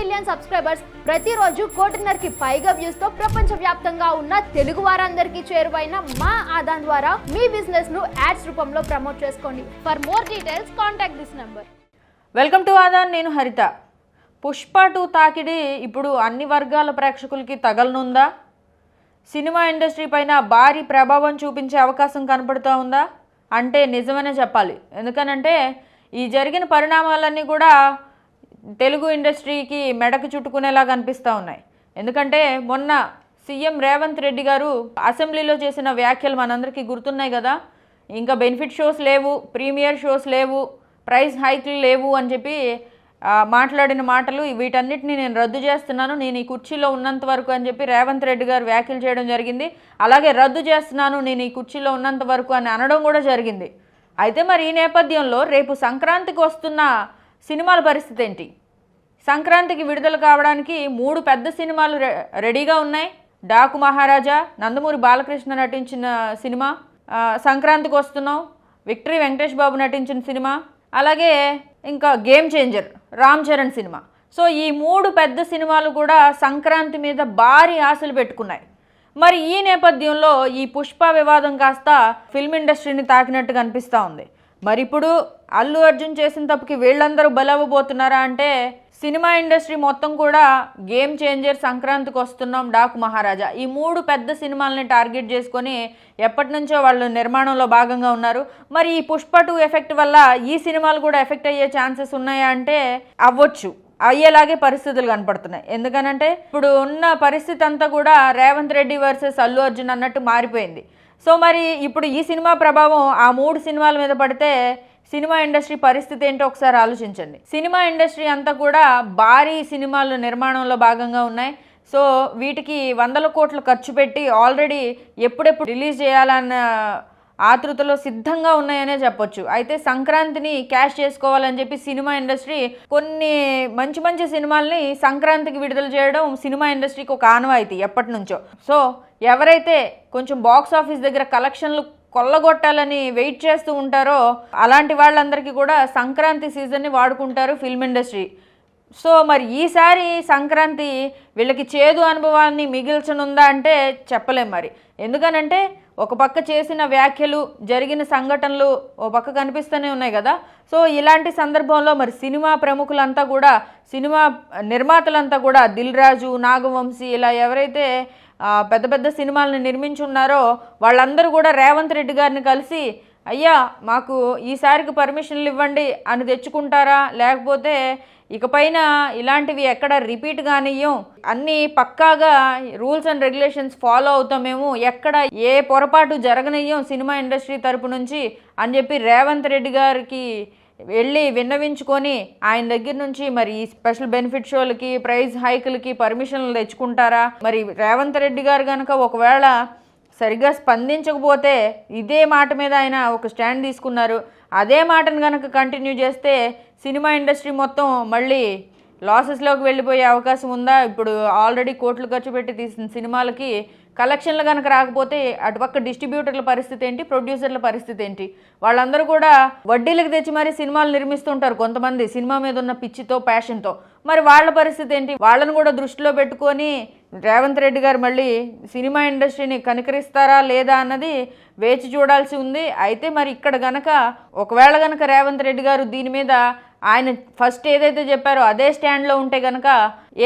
Million subscribers ప్రతిరోజు కోటిన్నరకి పైగా వ్యూస్తో ప్రపంచ వ్యాప్తంగా ఉన్న తెలుగు వారందరికీ చేరువైన మా ఆదాన్ ద్వారా మీ బిజినెస్ను యాడ్స్ రూపంలో ప్రమోట్ చేసుకోండి. For more details contact this number welcome to Aadan నేను హరిత. పుష్ప టూ తాకిడి ఇప్పుడు అన్ని వర్గాల ప్రేక్షకులకి తగలనుందా? సినిమా ఇండస్ట్రీ పైన భారీ ప్రభావం చూపించే అవకాశం కనపడుతూ ఉందా? అంటే నిజమనే చెప్పాలి. ఎందుకనంటే ఈ జరిగిన పరిణామాలన్నీ కూడా తెలుగు ఇండస్ట్రీకి మెడకు చుట్టుకునేలాగా అనిపిస్తూ ఉన్నాయి. ఎందుకంటే మొన్న సీఎం రేవంత్ రెడ్డి గారు అసెంబ్లీలో చేసిన వ్యాఖ్యలు మనందరికీ గుర్తున్నాయి కదా. ఇంకా బెనిఫిట్ షోస్ లేవు ప్రీమియర్ షోస్ లేవు ప్రైస్ హైక్లు లేవు అని చెప్పి మాట్లాడిన మాటలు వీటన్నిటిని నేను రద్దు చేస్తున్నాను. నేను ఈ కుర్చీలో ఉన్నంత వరకు అని చెప్పి రేవంత్ రెడ్డి గారు వ్యాఖ్యలు చేయడం జరిగింది. అలాగే రద్దు చేస్తున్నాను నేను ఈ కుర్చీలో ఉన్నంత వరకు అని అనడం కూడా జరిగింది. అయితే మరి ఈ నేపథ్యంలో రేపు సంక్రాంతికి వస్తున్న సినిమాల పరిస్థితి ఏంటి? సంక్రాంతికి విడుదల కావడానికి మూడు పెద్ద సినిమాలు రెడీగా ఉన్నాయి. డాకు మహారాజా నందమూరి బాలకృష్ణ నటించిన సినిమా సంక్రాంతికి వస్తున్నాం. విక్టరీ వెంకటేష్ బాబు నటించిన సినిమా అలాగే ఇంకా గేమ్ చేంజర్ రామ్ చరణ్ సినిమా. సో ఈ మూడు పెద్ద సినిమాలు కూడా సంక్రాంతి మీద భారీ ఆశలు పెట్టుకున్నాయి. మరి ఈ నేపథ్యంలో ఈ పుష్ప వివాదం కాస్త ఫిల్మ్ ఇండస్ట్రీని తాకినట్టు కనిపిస్తూ ఉంది. మరి ఇప్పుడు అల్లు అర్జున్ చేసిన తప్పుకి వీళ్ళందరూ బలవ్వబోతున్నారా అంటే సినిమా ఇండస్ట్రీ మొత్తం కూడా గేమ్ చేంజర్ సంక్రాంతికి వస్తున్నాం డాకు మహారాజా. ఈ మూడు పెద్ద సినిమాలని టార్గెట్ చేసుకొని ఎప్పటి నుంచో వాళ్ళు నిర్మాణంలో భాగంగా ఉన్నారు. మరి ఈ పుష్ప టూ ఎఫెక్ట్ వల్ల ఈ సినిమాలు కూడా ఎఫెక్ట్ అయ్యే ఛాన్సెస్ ఉన్నాయా అంటే అవ్వచ్చు. అయ్యేలాగే పరిస్థితులు కనపడుతున్నాయి. ఎందుకనంటే ఇప్పుడు ఉన్న పరిస్థితి అంతా కూడా రేవంత్ రెడ్డి వర్సెస్ అల్లు అర్జున్ అన్నట్టు మారిపోయింది. సో మరి ఇప్పుడు ఈ సినిమా ప్రభావం ఆ మూడు సినిమాల మీద పడితే సినిమా ఇండస్ట్రీ పరిస్థితి ఏంటో ఒకసారి ఆలోచించండి. సినిమా ఇండస్ట్రీ అంతా కూడా భారీ సినిమాలు నిర్మాణంలో భాగంగా ఉన్నాయి. సో వీటికి వందల కోట్లు ఖర్చు పెట్టి ఆల్రెడీ ఎప్పుడెప్పుడు రిలీజ్ చేయాలన్న ఆతృతలో సిద్ధంగా ఉన్నాయనే చెప్పొచ్చు. అయితే సంక్రాంతిని క్యాష్ చేసుకోవాలని చెప్పి సినిమా ఇండస్ట్రీ కొన్ని మంచి మంచి సినిమాల్ని సంక్రాంతికి విడుదల చేయడం సినిమా ఇండస్ట్రీకి ఒక ఆనవాయితీ ఎప్పటి నుంచో సో ఎవరైతే కొంచెం బాక్స్ ఆఫీస్ దగ్గర కలెక్షన్లు కొల్లగొట్టాలని వెయిట్ చేస్తూ ఉంటారో అలాంటి వాళ్ళందరికీ కూడా సంక్రాంతి సీజన్ని వాడుకుంటారు ఫిల్మ్ ఇండస్ట్రీ. సో మరి ఈసారి సంక్రాంతి వీళ్ళకి చేదు అనుభవాన్ని మిగిల్చనుందా అంటే చెప్పలేం మరి. ఎందుకనంటే ఒక పక్క చేసిన వ్యాఖ్యలు జరిగిన సంఘటనలు ఓ పక్క కనిపిస్తూనే ఉన్నాయి కదా. సో ఇలాంటి సందర్భంలో మరి సినిమా ప్రముఖులంతా కూడా సినిమా నిర్మాతలంతా కూడా దిల్ రాజు నాగవంశీ ఇలా ఎవరైతే పెద్ద పెద్ద సినిమాలను నిర్మించున్నారో వాళ్ళందరూ కూడా రేవంత్ రెడ్డి గారిని కలిసి అయ్యా మాకు ఈసారికి పర్మిషన్లు ఇవ్వండి. అని తెచ్చుకుంటారా? లేకపోతే ఇకపైన ఇలాంటివి ఎక్కడ రిపీట్ కానియ్యం. అన్నీ పక్కాగా రూల్స్ అండ్ రెగ్యులేషన్స్ ఫాలో అవుతామేమో ఎక్కడ ఏ పొరపాటు జరగనియ్యం సినిమా ఇండస్ట్రీ తరపు నుంచి అని చెప్పి రేవంత్ రెడ్డి గారికి వెళ్ళి విన్నవించుకొని ఆయన దగ్గర నుంచి మరి ఈ స్పెషల్ బెనిఫిట్ షోలకి ప్రైజ్ హైకులకి పర్మిషన్లు తెచ్చుకుంటారా? మరి రేవంత్ రెడ్డి గారు కనుక ఒకవేళ సరిగ్గా స్పందించకపోతే ఇదే మాట మీద ఆయన ఒక స్టాండ్ తీసుకున్నారు. అదే మాటను కనుక కంటిన్యూ చేస్తే సినిమా ఇండస్ట్రీ మొత్తం మళ్ళీ లాసెస్లోకి వెళ్ళిపోయే అవకాశం ఉందా? ఇప్పుడు ఆల్రెడీ కోట్లు ఖర్చు పెట్టి తీసిన సినిమాలకి కలెక్షన్లు కనుక రాకపోతే అటుపక్క డిస్ట్రిబ్యూటర్ల పరిస్థితి ఏంటి? ప్రొడ్యూసర్ల పరిస్థితి ఏంటి? వాళ్ళందరూ కూడా వడ్డీలకు తెచ్చి మరి సినిమాలు నిర్మిస్తుంటారు కొంతమంది సినిమా మీద ఉన్న పిచ్చితో ప్యాషన్తో మరి వాళ్ళ పరిస్థితి ఏంటి? వాళ్ళని కూడా దృష్టిలో పెట్టుకొని రేవంత్ రెడ్డి గారు మళ్ళీ సినిమా ఇండస్ట్రీని కనికరిస్తారా లేదా అన్నది వేచి చూడాల్సి ఉంది. అయితే మరి ఇక్కడ గనక ఒకవేళ గనక రేవంత్ రెడ్డి గారు దీని మీద ఆయన ఫస్ట్ ఏదైతే చెప్పారో అదే స్టాండ్లో ఉంటే కనుక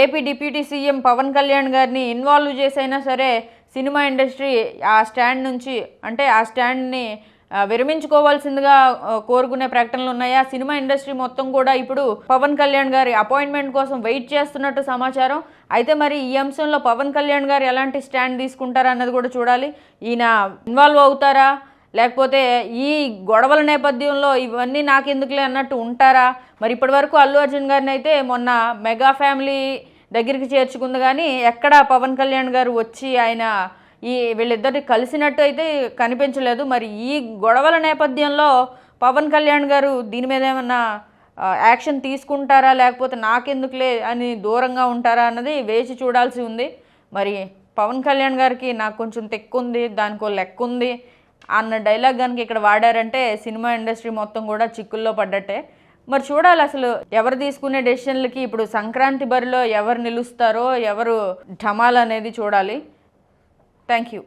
AP deputy CM Pawan Kalyan గారిని ఇన్వాల్వ్ చేసైనా సరే సినిమా ఇండస్ట్రీ ఆ స్టాండ్ నుంచి అంటే ఆ స్టాండ్ని విరమించుకోవాల్సిందిగా కోరుకునే ప్రకటనలు ఉన్నాయి? ఆ సినిమా ఇండస్ట్రీ మొత్తం కూడా ఇప్పుడు పవన్ కళ్యాణ్ గారి అపాయింట్మెంట్ కోసం వెయిట్ చేస్తున్నట్టు సమాచారం. అయితే మరి ఈ అంశంలో పవన్ కళ్యాణ్ గారు ఎలాంటి స్టాండ్ తీసుకుంటారా అన్నది కూడా చూడాలి. ఈయన ఇన్వాల్వ్ అవుతారా? లేకపోతే ఈ గొడవల నేపథ్యంలో ఇవన్నీ నాకెందుకులే అన్నట్టు ఉంటారా? మరి ఇప్పటివరకు అల్లు అర్జున్ గారిని అయితే మొన్న మెగా ఫ్యామిలీ దగ్గరికి చేర్చుకుంది కానీ ఎక్కడ పవన్ కళ్యాణ్ గారు వచ్చి ఆయన ఈ వీళ్ళిద్దరికి కలిసినట్టు అయితే కనిపించలేదు. మరి ఈ గొడవల నేపథ్యంలో పవన్ కళ్యాణ్ గారు దీని మీద ఏమన్నా యాక్షన్ తీసుకుంటారా? లేకపోతే నాకెందుకులే అని దూరంగా ఉంటారా అన్నది వేచి చూడాల్సి ఉంది. మరి పవన్ కళ్యాణ్ గారికి నాకు కొంచెం తెక్కుంది దానికో లెక్క ఉంది అన్న డైలాగ్ కనుక ఇక్కడ వాడారంటే సినిమా ఇండస్ట్రీ మొత్తం కూడా చిక్కుల్లో పడ్డట్టే. మరి చూడాలి అసలు ఎవరు తీసుకునే డెసిషన్లకి ఇప్పుడు సంక్రాంతి బరిలో ఎవరు నిలుస్తారో ఎవరు ఢమాల్ అనేది చూడాలి. Thank you.